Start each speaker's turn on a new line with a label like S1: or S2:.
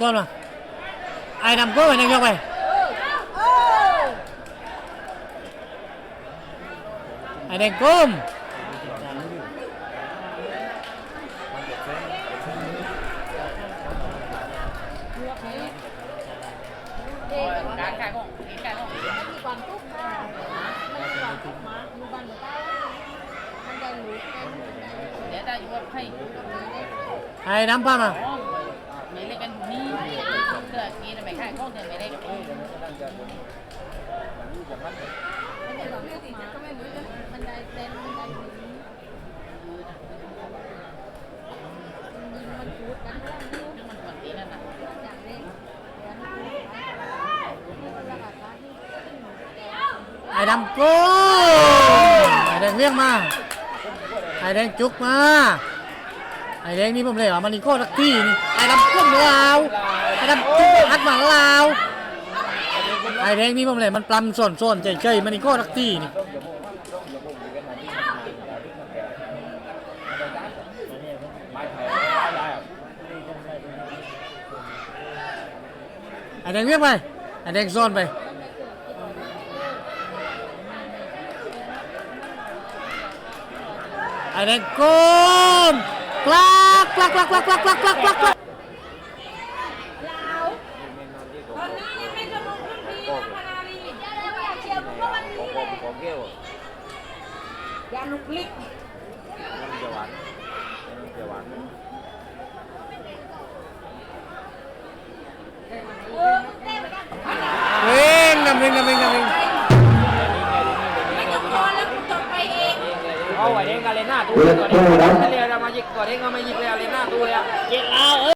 S1: Xong rồi Ai nằm cố này nhanh nhanh này
S2: Ai đang cơm Ai nắm phát mà? Mấy lên bên นไอ
S1: งเดี๋ยวไม่ได้
S2: มันได้ความทุกข์มากก็ไม่รู้จะมันได้เต้นมันได้หนีมันพูดกันเรื่องนี้
S1: มันเหมือนตีนั่นน่ะ
S2: อย่างนี้เดี๋ยวนี้พูดไปนี่มันระบาดที่ที่หนูแก่
S3: ไอ้ดำก้ไอ้แดงเลี้ยงมา ไอ้แดงจุกมา ไอ้แดงนี่ผมเลยว่ามันนี่โคตรที่นี่ไอ้ดำก้มลาวไอ้ดำจุกอัดหมาลาวไอ้แดงนี่ผมเลยมันปลำส่วนส่วนๆเฉยมันนี่โคตรที่นี่ไอ้แดงเลี้ยงไปไอ้แดงซ่อนไปไอ้แดงก้ม กลักกลักกลักกลักกลักกลักกลักกลักกลัก
S2: ยาลุกลิก
S3: เร่งนำเร่งนำเร่งนำเร่ง
S4: เอาไว้เองกันเลยหน้าตู้เลยก่อนเองเรียกเรามายิกก่อนเองก็มายิกเลยเอาเลยหน้าตู้เลยอะ
S3: เจ็ดแล้ว